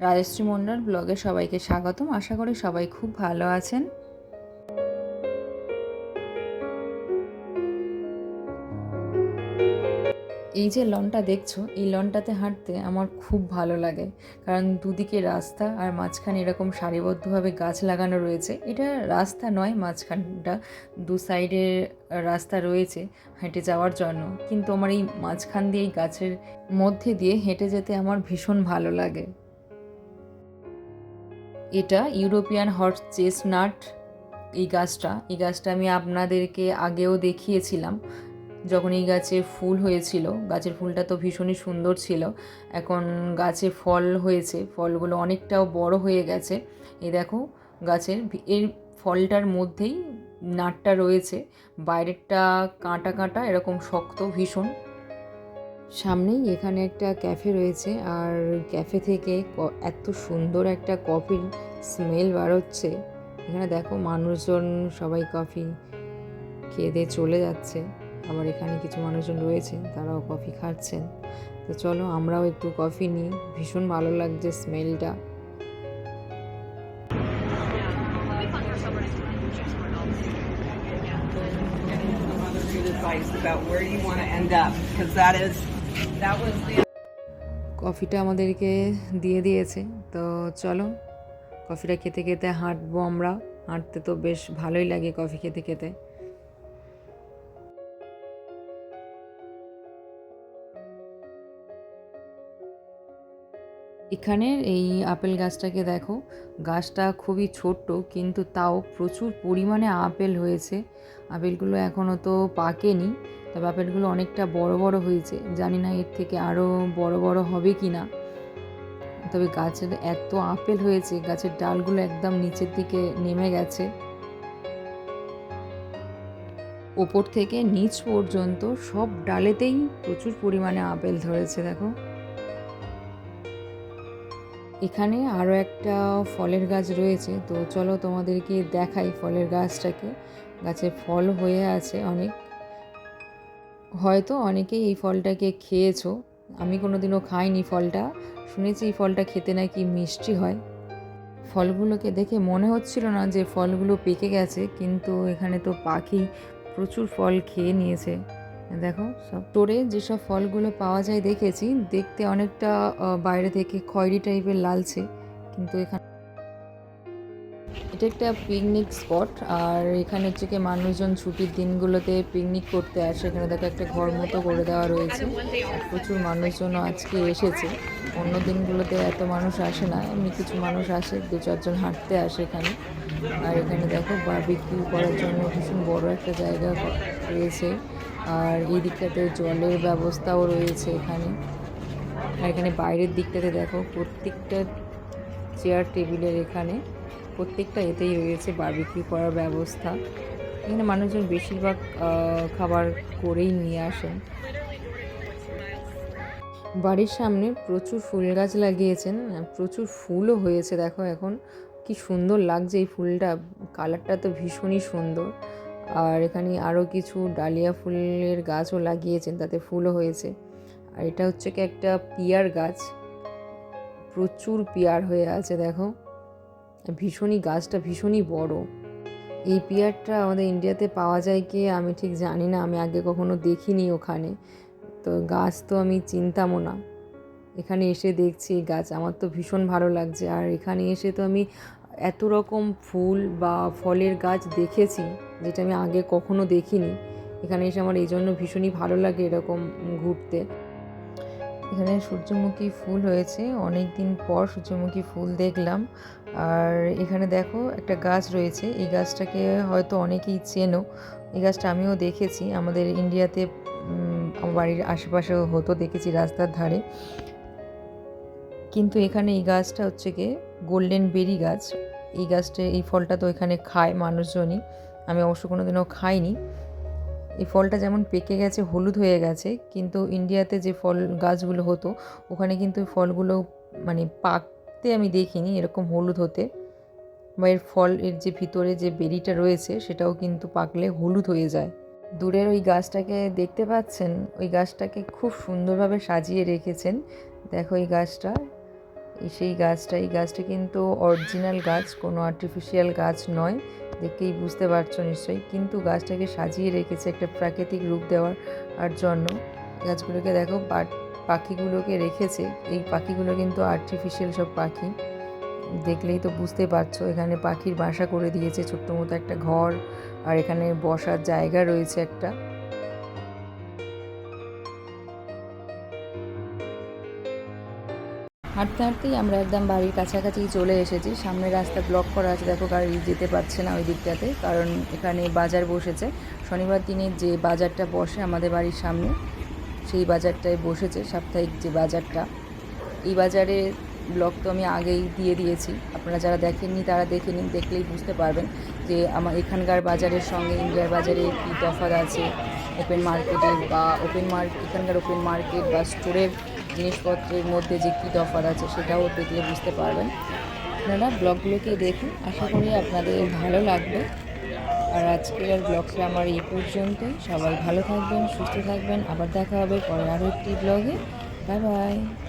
রাজশ্রী মন্ডল ব্লগে সবাইকে স্বাগতম। আশা করি সবাই খুব ভালো আছেন। এই যে লনটা দেখছ, এই লনটাতে হাঁটতে আমার খুব ভালো লাগে। কারণ দুদিকে রাস্তা আর মাঝখানে এরকম সারিবদ্ধভাবে গাছ লাগানো রয়েছে। এটা রাস্তা নয়, মাঝখানটা। দু সাইডে রাস্তা রয়েছে হেঁটে যাওয়ার জন্য। কিন্তু আমার এই মাঝখান দিয়ে, এই গাছের মধ্যে দিয়ে হেঁটে যেতে আমার ভীষণ ভালো লাগে। এটা ইউরোপিয়ান হট চেসনাট এই গাছটা। এই গাছটা আমি আপনাদেরকে আগেও দেখিয়েছিলাম, যখন এই গাছে ফুল হয়েছিল। গাছের ফুলটা তো ভীষণই সুন্দর ছিল। এখন গাছে ফল হয়েছে, ফলগুলো অনেকটাও বড় হয়ে গেছে। এই দেখো, গাছের এর ফলটার মধ্যেই নাটটা রয়েছে। বাইরেরটা কাঁটা কাঁটা, এরকম শক্ত ভীষণ। সামনেই এখানে একটা ক্যাফে রয়েছে আর ক্যাফে থেকে এত সুন্দর একটা কফির স্মেল বাড়চ্ছে। এখানে দেখো মানুষজন সবাই কফি খেয়ে দিয়ে চলে যাচ্ছে। আবার এখানে কিছু মানুষজন রয়েছে, তারাও কফি খাচ্ছেন। তো চলো আমরাও একটু কফি নিই, ভীষণ ভালো লাগছে স্মেলটা। কফিটা আমাদেরকে দিয়ে দিয়েছে। তো চলো, কফিটা খেতে খেতে হাঁটবো আমরা। হাঁটতে তো বেশ ভালোই লাগে কফি খেতে খেতে। এখানের এই আপেল গাছটাকে দেখো। গাছটা খুবই ছোট্ট, কিন্তু তাও প্রচুর পরিমাণে আপেল হয়েছে। আপেলগুলো এখনও তো পাকেনি, তবে আপেলগুলো অনেকটা বড় বড় হয়েছে। জানি না এর থেকে আরও বড় বড় হবে কি না তবে গাছের এত আপেল হয়েছে, গাছের ডালগুলো একদম নিচের দিকে নেমে গেছে। ওপর থেকে নিচ পর্যন্ত সব ডালেতেই প্রচুর পরিমাণে আপেল ধরেছে, দেখো। এখানে আরও একটা ফলের গাছ রয়েছে, তো চলো তোমাদেরকে দেখাই ফলের গাছটাকে। গাছে ফল হয়ে আছে অনেক। হয়তো অনেকেই এই ফলটাকে খেয়েছো। আমি কোনোদিনও খাইনি ফলটা। শুনেছি এই ফলটা খেতে নাকি মিষ্টি হয়। ফলগুলোকে দেখে মনে হচ্ছিল না যে ফলগুলো পেকে গেছে, কিন্তু এখানে তো পাখি প্রচুর ফল খেয়ে নিয়েছে। দেখো, সব স্টোরে যেসব ফলগুলো পাওয়া যায় দেখেছি, দেখতে অনেকটা বাইরে থেকে খয়েরি টাইপের লালছে কিন্তু এখানে এটা একটা পিকনিক স্পট আর এখানে হচ্ছে কি মানুষজন ছুটির দিনগুলোতে পিকনিক করতে আসে। এখানে দেখো একটা ঘর মতো করে দেওয়া রয়েছে প্রচুর মানুষজনও আজকে এসেছে। অন্য দিনগুলোতে এত মানুষ আসে না, এমনি কিছু মানুষ আসে, দু চারজন হাঁটতে আসে এখানে। আর এখানে দেখো বারবিকিউ করার জন্য ভীষণ বড় একটা জায়গা রয়েছে। আর এই দিকটাতে জলের ব্যবস্থাও রয়েছে এখানে। আর এখানে বাইরের দিকটাতে দেখো, প্রত্যেকটা চেয়ার টেবিলের এখানে প্রত্যেকটা এতেই রয়েছে বারবিকিউ করার ব্যবস্থা। এখানে মানুষজন বেশিরভাগ খাবার করেই নিয়ে আসেন। বাড়ির সামনে প্রচুর ফুল গাছ লাগিয়েছেন, প্রচুর ফুলও হয়েছে দেখো এখন। কি সুন্দর লাগছে এই ফুলটা, কালারটা তো ভীষণই সুন্দর। আর এখানে আরও কিছু ডালিয়া ফুলের গাছও লাগিয়েছেন, তাতে ফুলও হয়েছে। আর এটা হচ্ছে কি একটা পিয়ার গাছ। প্রচুর পিয়ার হয়ে আছে, দেখো। ভীষণই, গাছটা ভীষণই বড়। এই পিয়ারটা আমাদের ইন্ডিয়াতে পাওয়া যায় কি আমি ঠিক জানি না, আমি আগে কখনো দেখিনি ওখানে। তো গাছ তো আমি চিনতামও না। এখানে এসে দেখছি এই গাছ, আমার তো ভীষণ ভালো লাগছে। আর এখানে এসে তো আমি এত রকম ফুল বা ফলের গাছ দেখেছি। যেটা আমি আগে কখনো দেখিনি। এখানে এসে আমার এই জন্য ভীষণই ভালো লাগে এরকম ঘুরতে। এখানে সূর্যমুখী ফুল হয়েছে। অনেক দিন পর সূর্যমুখী ফুল দেখলাম। আর এখানে দেখো একটা গাছ রয়েছে। এই গাছটাকে হয়তো অনেকেই চেনো। এই গাছটা আমিও দেখেছি। আমাদের ইন্ডিয়াতে আমার বাড়ির আশেপাশেও হতো, দেখেছি রাস্তার ধারে। কিন্তু এখানে এই গাছটা হচ্ছে গিয়ে গোল্ডেন বেরি গাছ। এই গাছটা, এই ফলটা তো এখানে খায় মানুষজনই। আমি অবশ্য কোনোদিনও খাইনি। এই ফলটা যেমন পেকে গেছে, হলুদ হয়ে গেছে, কিন্তু ইন্ডিয়াতে যে ফল গাছগুলো হতো, ওখানে কিন্তু ফলগুলো মানে পাকতে আমি দেখিনি, এরকম হলুদ হতে। বা এর ফল, এর যে ভিতরে যে বেরিটা রয়েছে, সেটাও কিন্তু পাকলে হলুদ হয়ে যায়। দূরের ওই গাছটাকে দেখতে পাচ্ছেন? ওই গাছটাকে খুব সুন্দরভাবে সাজিয়ে রেখেছেন। দেখো এই গাছটা। সেই গাছটা, এই গাছটা কিন্তু অরিজিনাল গাছ, কোনো আর্টিফিশিয়াল গাছ নয়। দেখেই বুঝতে পারছ নিশ্চয়ই। কিন্তু গাছটাকে সাজিয়ে রেখেছে একটা প্রাকৃতিক রূপ দেওয়ার, আর জন্য গাছগুলোকে দেখো পাখিগুলোকে রেখেছে। এই পাখিগুলো কিন্তু আর্টিফিশিয়াল সব পাখি। দেখলেই তো বুঝতে পারছ, এখানে পাখির বাসা করে দিয়েছে ছোট্ট মতো একটা ঘর, আর এখানে বসার জায়গা রয়েছে একটা। হাঁটতে হাঁটতেই আমরা একদম বাড়ির কাছাকাছি চলে এসেছি। সামনে রাস্তা ব্লক করা আছে, দেখো গাড়ি যেতে পারছে না ওই দিকটাতে কারণ এখানে বাজার বসেছে। শনিবার দিনে যে বাজারটা বসে আমাদের বাড়ির সামনে, সেই বাজারটায় বসেছে, সাপ্তাহিক যে বাজারটা। এই বাজারে ব্লগ তো আমি আগেই দিয়ে দিয়েছি। আপনারা যারা দেখেননি, তারা দেখে নিন, দেখলেই বুঝতে পারবেন যে আমার এখানকার বাজারের সঙ্গে ইন্ডিয়ার বাজারে কী তফাৎ আছে। ওপেন মার্কেটের বা ওপেন মার্কেট এখানকার ওপেন মার্কেট বা স্টোরের জিনিসপত্রের মধ্যে যে কী অফার আছে সেটাও দেখলে বুঝতে পারবেন। আপনারা ব্লগগুলোকে দেখুন। আশা করি আপনাদের ভালো লাগবে। আর আজকের আর ব্লগটা আমার এই পর্যন্তই। সবাই ভালো থাকবেন, সুস্থ থাকবেন। আবার দেখা হবে পরে আরও একটি ব্লগে। Bye bye.